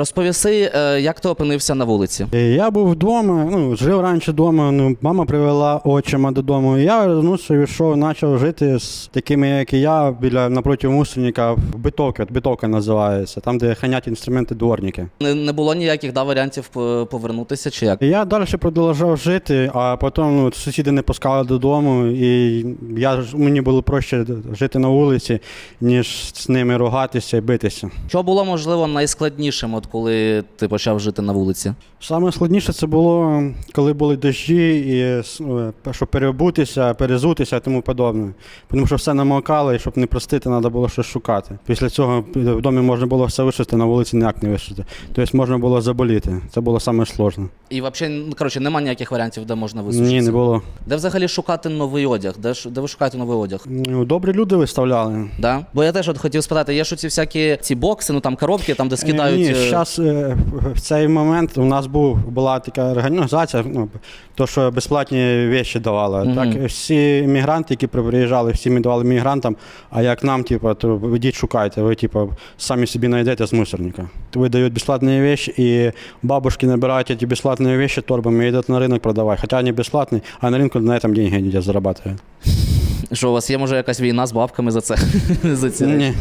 Розповіси, е, як ти опинився на вулиці? Я був вдома, ну, жив раніше вдома, ну, мама привела отчима додому. І я вернувся йшов, почав жити з такими, як і я, біля напроти мусорника в битовці, от битовка називається, там, де хранять інструменти дворники. Не, не було ніяких да, варіантів повернутися чи як? Я далі продовжував жити, а потім ну, сусіди не пускали додому, і я, мені було проще жити на вулиці, ніж з ними ругатися і битися. Що було можливо найскладнішим, от коли ти почав жити на вулиці? Саме складніше це було, коли були дощі, і ну, щоб переобутися, перезутися і тому подобне. Тому що все намокало, і щоб не простити, треба було щось шукати. Після цього в домі можна було все вишити, на вулиці ніяк не вишити. Тобто можна було заболіти. Це було саме сложне. І взагалі, ну, коротше, немає ніяких варіантів, де можна висушитися? Ні, не було. Де взагалі шукати новий одяг? Де, де ви шукаєте новий одяг? Ну, Добрі люди виставляли. Да? Бо я теж от хотів спитати, є ж ці всякі ці бокси, ну там коробки, там де скидають. Ні, е, зараз в цей момент у нас був, була така організація, ну, то, що безплатні речі давали. Мгм. Так, всі іммігранти, які приїжджали, всі ми давали мігрантам, а як нам, типу, то ви йдіть шукайте, ви типу, самі собі знайдете з мусорника. Видають безплатні речі, і бабушки набирають ці безплатні речі торбами і йдуть на ринок продавати. Хоча вони безплатні, а на ринку на этом деньги не зарабатывают. Що у вас є, може, якась війна з бабками за це? за ці речі? Ні.